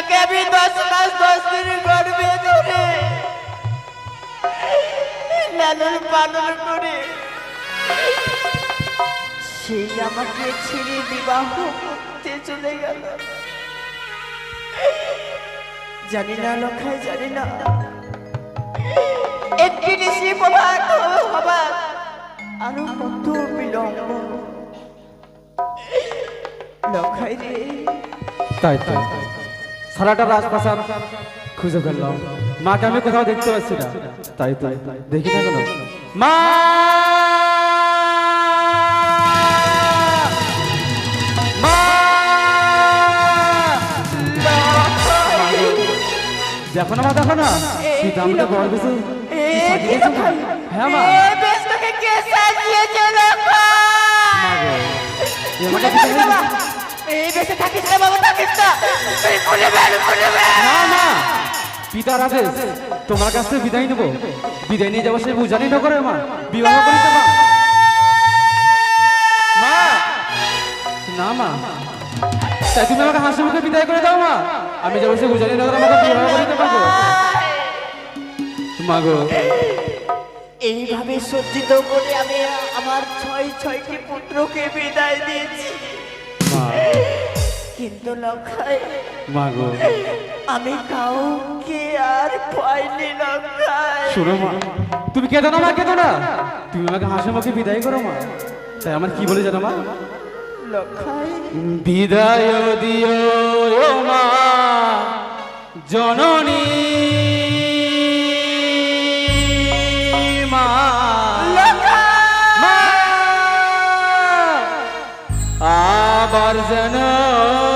যাকে আমি দশ মাস, দশ দিন গর্বে ধরে লালন পালন করে সেই আমাকে ছেড়ে বিবাহ করতে চলে গেল। জানি না লখায়, জানি না। তাই তাই। সারাটা রাজপ্রাসাদ খুঁজে ফেললাম মাকে আমি কোথাও দেখতে পাচ্ছি না। তাই তাই দেখি না কেন? মা! দেখো না মা দেখো না। পিতা আমাকে বড় কিছু হ্যাঁ মা। মা গো, পিতা না। না পিতার আদেশ তোমার কাছ থেকে বিদায় নেব। বিদায় নিয়ে যাব সে বুঝানি না করে মা। বিবাহ করিতে মা। মা! না মা। তাই তুমি আমাকে হাসি মুখে বিদায় করে দাও মা। আমি যাব সে বুঝানি না করে আমাকে বিবাহ করিতে পারব মা গো। এইভাবে সজ্জিত করে আমি আমার ছয় ছয়টি পুত্রকে বিদায় দিয়েছি। কিন্তু লক্ষায় মা গো। আমি কাউকে আর পাইনি লক্ষায় শোনো মা তুমি কেঁদো না মা কেঁদো না তুমি আমাকে হাসি মুখে বিদায় করো মা। তাই আমার কি বলে জানো মা? লক্ষায় বিদায় দিও মা জননী। আবার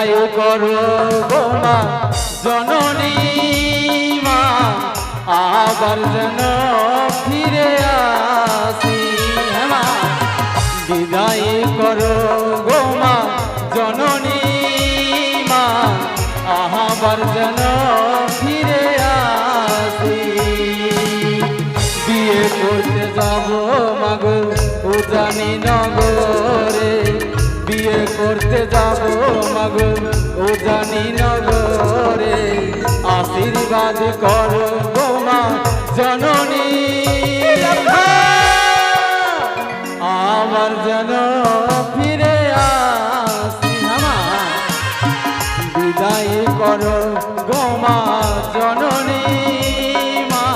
বিদায় করো গো মা জননী মা আবার যেন ফিরে আসি। হ্যাঁ মা বিদায় আশীর্বাদ করো গো মা জননী। আমার যেন ফিরে আসি আমার বিদায় করো গোমা জননী মা।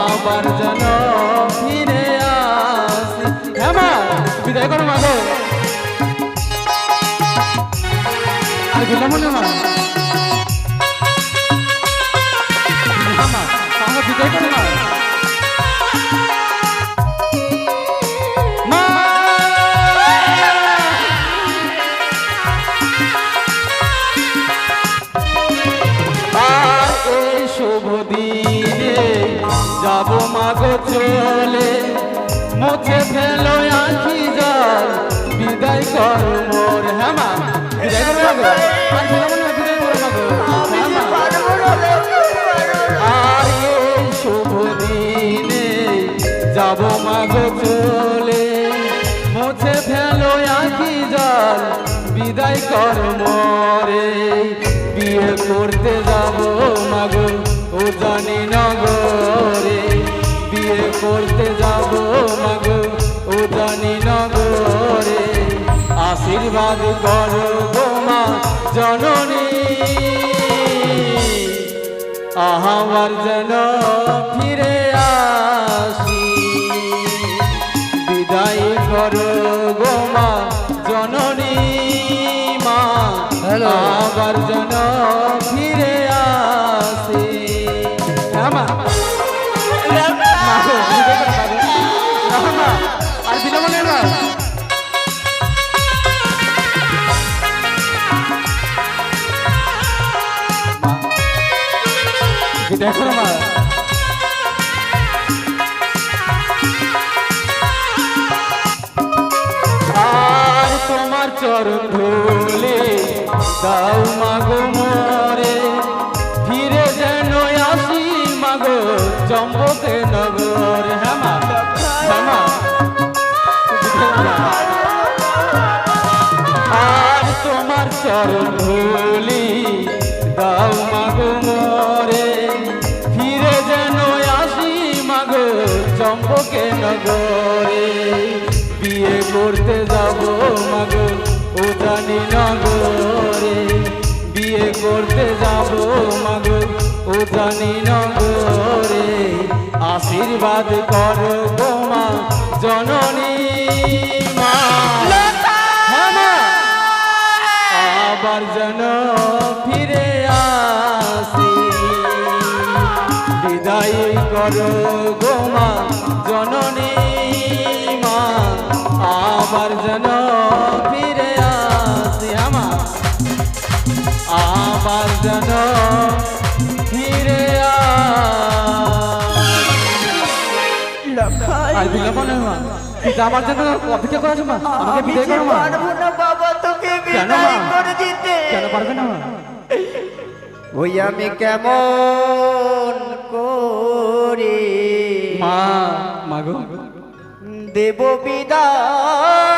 আবার যেন ফিরে আসি। হ্যাঁ বিদায় করো মা আর গেলাম মনে শুভ দিনে যাব মাগো চলে। মুছে ফেলো আখি জল বিদায় কর মোর হ্যাঁ বিদায় করো মাগো। আর বলো না বিদায় করো মাগো। হ্যাঁ মা পারব না লক্ষায়, পারব না। আর এই শুভ দিনে যাব মাগো চলে। মুছে ফেলো আখি জল বিদায় কর মরে। বিয়ে করতে যাব মাগো ও গো রে বিয়ে করতে যাব মাগো ও জানি নগরে। আশীর্বাদ করো গো মা জননী। আহামার যেন ফিরে দেখো না আর তোমার চরণ ধুলে দাও মাগো মরে, ফিরে যেন আসি মাগো চম্বকে নগর। হ্যাঁ হ্যাঁ আর তোমার চরণ ধুলি দাও মাগো মরে চম্পকে নগরে বিয়ে করতে যাব মাগো, ও জানি নগরে। বিয়ে করতে যাব মাগো, ও জানি নগরে। আশীর্বাদ করো গো মা জননী মা। হ্যাঁ মা আবার যেন ফিরে আসি। বিদায় করো গোমা জননী মা। আবার যেন ফিরে আসি আমার। আবার যেন ফিরে পিতা আমার জন্য অপেক্ষা করে আছে মা আমাকে বিদায় করো মা। বাবা তোকে কেন বিদায় করে দিতে। কেন পারবে না মা? ওই আমি কেমন মা মাগো দেব বিদায়।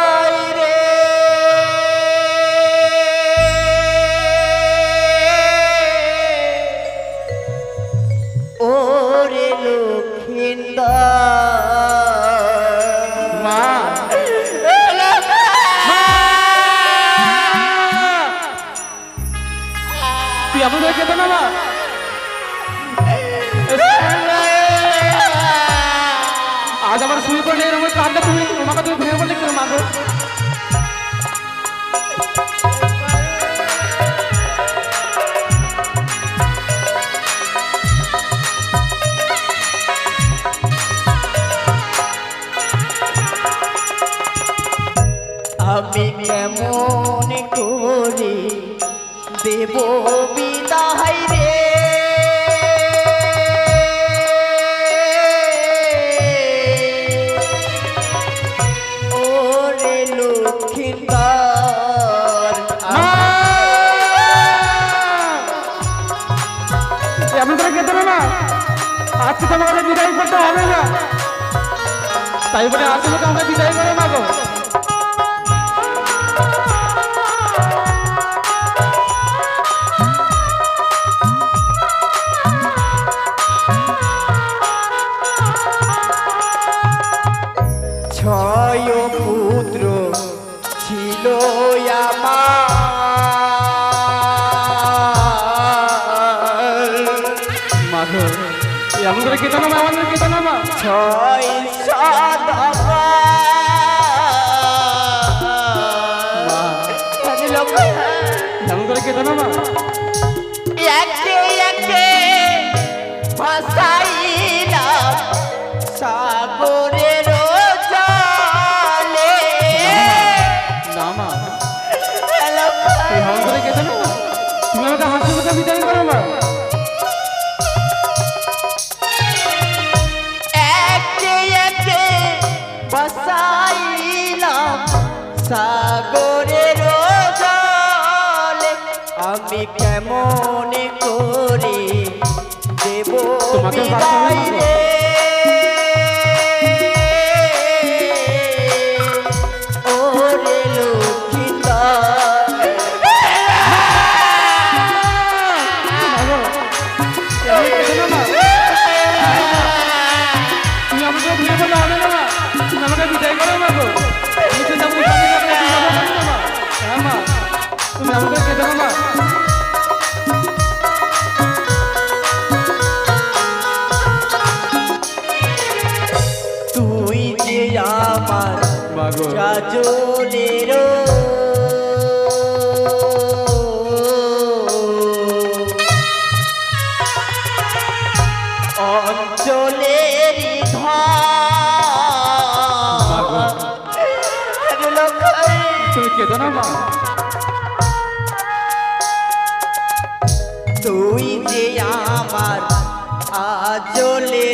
তাই বলে আজকে তোকে আমরা বিদায় করে ছয় এমন করে তোমাকে তুই যে আমার চাচলের তুই যে আমার আজলের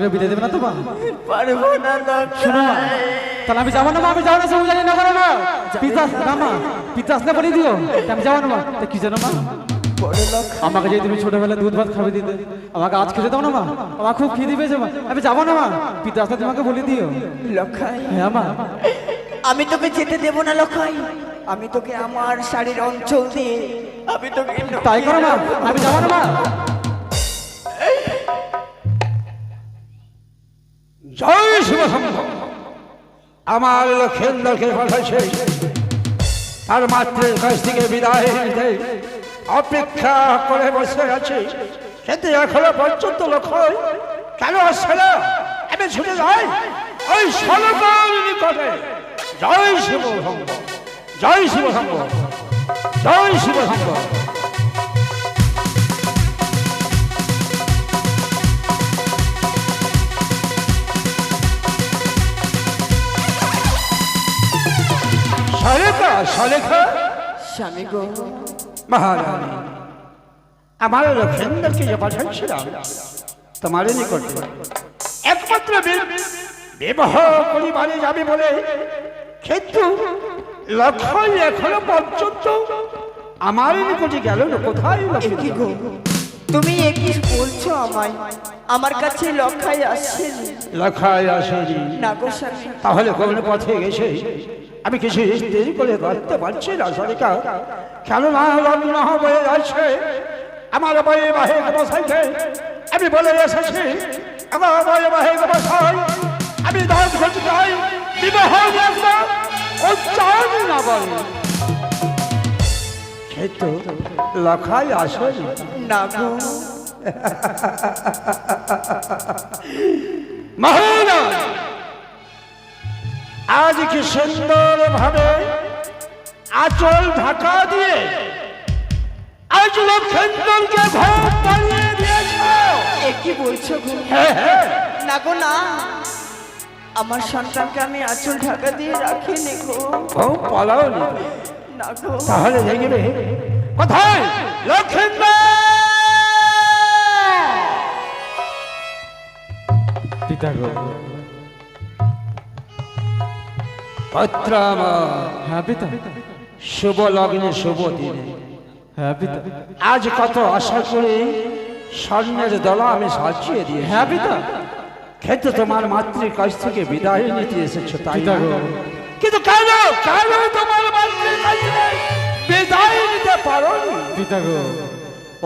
আমাকে বিদায় দেবে না তো মা? পারব না শোনো তাহলে আমি যাব না মা? আমি যাব না সব জানি না করো না পিতাস না মা? পিতা না বলে দিও আমি যাব না মা। তা কি জানো মা? আমাকে যদি তুমি ছোটবেলায় দুধ ভাত খাবে দিতে আমাকে আজ খেতে দাও না মা? আমার খুব খিদে পেয়েছে মা। আমি যাব না মা। পিতা আসলে তোমাকে বলে দিও। হ্যাঁ মা। আমি তোকে যেতে দেব না লক্ষাই। আমি তোকে আমার শাড়ির অঞ্চল দিয়ে আমি তোকে তাই করো মা। আমি যাব না মা। আমার লক্ষেন্দ্রকে পাঠাইছে তার মাতৃর কাছ থেকে বিদায় নিতে অপেক্ষা করে বসে আছে। কিন্তু এখনও পর্যন্ত লক্ষ্য কেন আসছে না? আমি ছুটে যাই। ওই সলকার নিকটে। জয় শিব জয় শিব জয় শিব সলেখা সলেখা স্বামী গো। মহারানী আমার লক্ষেন্দ্রকে যে পাঠাচ্ছিলাম তোমার নিকট একমাত্র বিবাহ পরিবারে যাবে বলে। কিন্তু লক্ষ্য এখনও পর্যন্ত আমার নিকটে গেল না কোথায় কি গো তুমি এ কি বলছো আমায় আমার কাছে লক্ষায় আসেনি। না গো তাহলে কোন পথে গেছে? আমি কিছু দেরি করে ধরতে পারছি না সরিকা কেননা লগ্ন হয়ে যাচ্ছে আমার বয়ে বাহে মশাইকে আমি বলে এসেছি, আমার বয়ে বাহে মশাই আমি দশ ঘটিকায় বিবাহ দেখব ও লখাই আসেনি না মহারাজ! আজ কি সুন্দর ভাবে আচল ঢাকা দিয়ে আজ লক্ষেন্দ্রকে ঘর বানিয়ে দিয়েছ এ কি বলছো গো। না গো না। আমার সন্তানকে আমি আঁচল ঢাকা দিয়ে রাখিনি গো। ও পালাও নি। না গো। তাহলে দেখবে কোথায়? লক্ষেন্দ্র পিতা গো। পত্র হ্যাঁ পিতা। শুভ লগ্নে শুভ দিনে। হ্যাঁ পিতা। আজ কত আশা করে স্বর্ণের দলা আমি সাজিয়ে দিয়ে হ্যাঁ পিতা। কিন্তু তোমার মাতৃ কাছ থেকে বিদায় নিতে এসেছ তাই কিন্তু কেন? কেন তোমার মাতৃর কাছ থেকে বিদায় নিতে পারো পিতা গো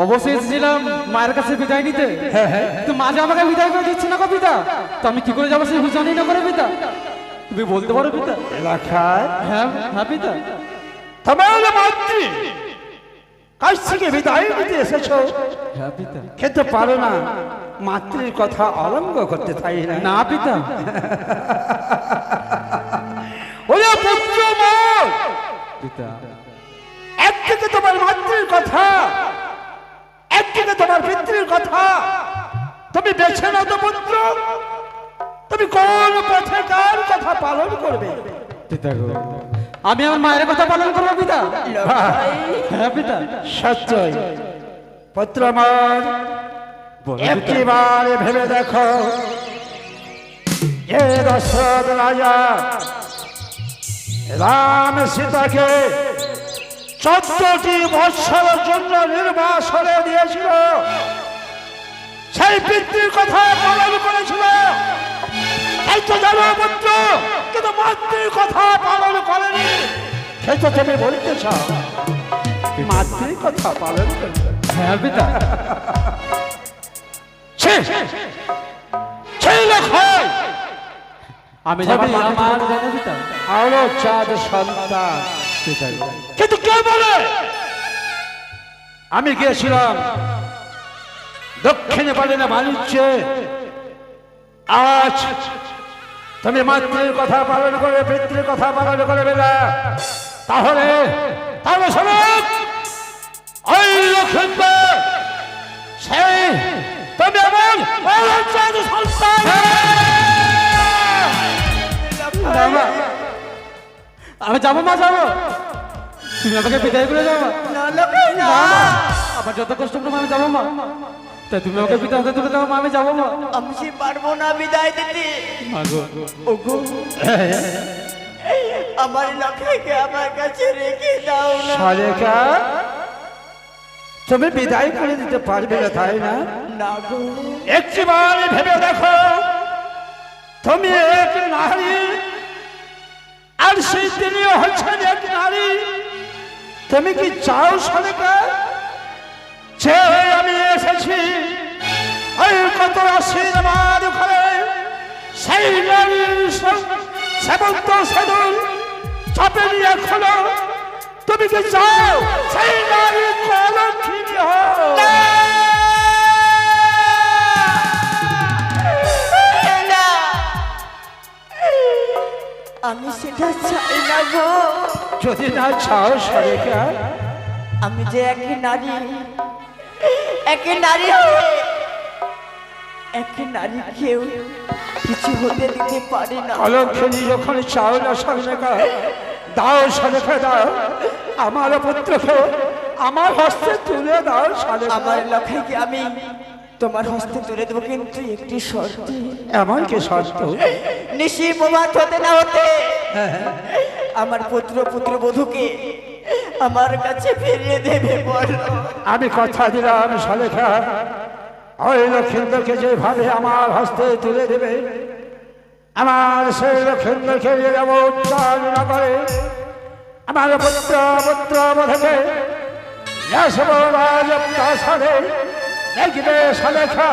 অবশ্যই এসেছিলাম মায়ের কাছে বিদায় নিতে। হ্যাঁ হ্যাঁ। তো মাঝে আমাকে বিদায় করে দিচ্ছে না তো আমি কি করে যাব সেই জানি না করে পিতা? তুমি বলতে পারো পিতা? এলাকায় হ্যাঁ হ্যাঁ পিতা। মাতৃ কাছ থেকে বিদায় নিতে এসেছ? হ্যাঁ পিতা। কিন্তু পারো না। মাতৃর কথা অলঙ্গ করতে চাই না। না পিতা। ওরে পুত্র পিতা। একদিকে তোমার মাতৃর কথা একদিকে তোমার পিতৃর কথা। তুমি বেছে নাও তো পুত্র। তুমি কোন পথে কার কথা পালন করবে? পিতা গো আমি আমার মায়ের কথা পালন করব পিতা? হ্যাঁ পিতা। সত্যই। পুত্র আমার একটিবার ভেবে দেখো এ দশরথ রাজা রাম সীতাকে চোদ্দটি বৎসরের জন্য নির্বাসনে দিয়েছিল। সেই পিতৃর কথা পালন এই তো জানো পুত্র কিন্তু মাতৃর কথা পালন করেনি। সেই তো তুমি মাতৃর কথা পালন হ্যাঁ পিতা! আমি আমার জানো পিতা। আরও চাঁদ সন্তান। কিন্তু কে বলে? আমি গিয়েছিলাম দক্ষিণে পারে না বাণিজ্যে। আজ তুমি মাতৃর কথা পালন করে পিতৃর কথা পালন করবে না তাহলে তাহলে শোনো ওই লক্ষ্মীন্দর সেই তুমি সন্তান। আমি যাব মা যাব। তুমি আমাকে বিদায় করে যাব আমার যত কষ্ট করে আমি যাব মা। তাই তুমি আমাকে পিতা হাতে তুলে দাও আমি যাব মা। আমি সে পারব না বিদায় দিতে। মা গো। ওগো আমার লক্ষ্যকে আমার কাছে রেখে দাও না। শালিকা তুমি বিদায় করে দিতে পারবে না তাই না? না গো। একটিবার ভেবে দেখো তুমি এক নারী আর সেই তিনিও হচ্ছেন এক নারী। তুমি কি চাও শালিকা যে আমি এসেছি। ওই কত আশীর্বাদ করে সেই নারীর সং- সেবন্ত সেদুল চাপে নিয়ে খোলো তুমি কি চাও? সেই নারী কলঙ্কিনী হোক আমি সেটা চাই না গো। যদি না চাও শালিকা আমি যে এক নারী এক নারী এক নারী কেউ কিছু হতে দিতে পারে না। অলক্ষণী যখন চাও না শালিকা দাও শালিকা দাও আমার পুত্রকে আমার হস্তে তুলে দাও আমার লক্ষ্যকে আমি তোমার হস্তে তুলে দেবো কিন্তু একটি শর্তে। এমন কি শর্ত? নিশি প্রভাত হতে না হতে আমার পুত্র পুত্র বধূকে আমার কাছে ফিরিয়ে দেবে, বলো। আমি কথা দিলাম শালিকা ওই লক্ষিন্দরকে যেভাবে আমার হস্তে তুলে দেবে, আমার সেই লক্ষিন্দরকে না করে আমার পুত্র পুত্র বধকে দেখবে শালেখা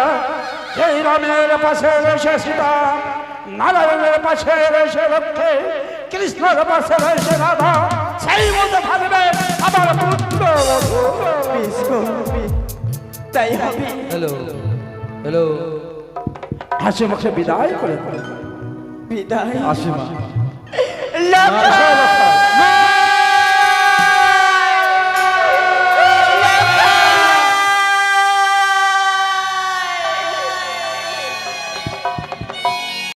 সেই রামের পাশে রয়েছে সীতা। নারায়ণের পাশে রয়েছে লক্ষ্যে কৃষ্ণের পাশে রয়েছে রাধা সেই মতো থাকবে আমার পুত্র। তাই হবে। হ্যালো হ্যালো হাসি মুখে বিদায় করে বিদায়। হাসি মা। লক্ষ্য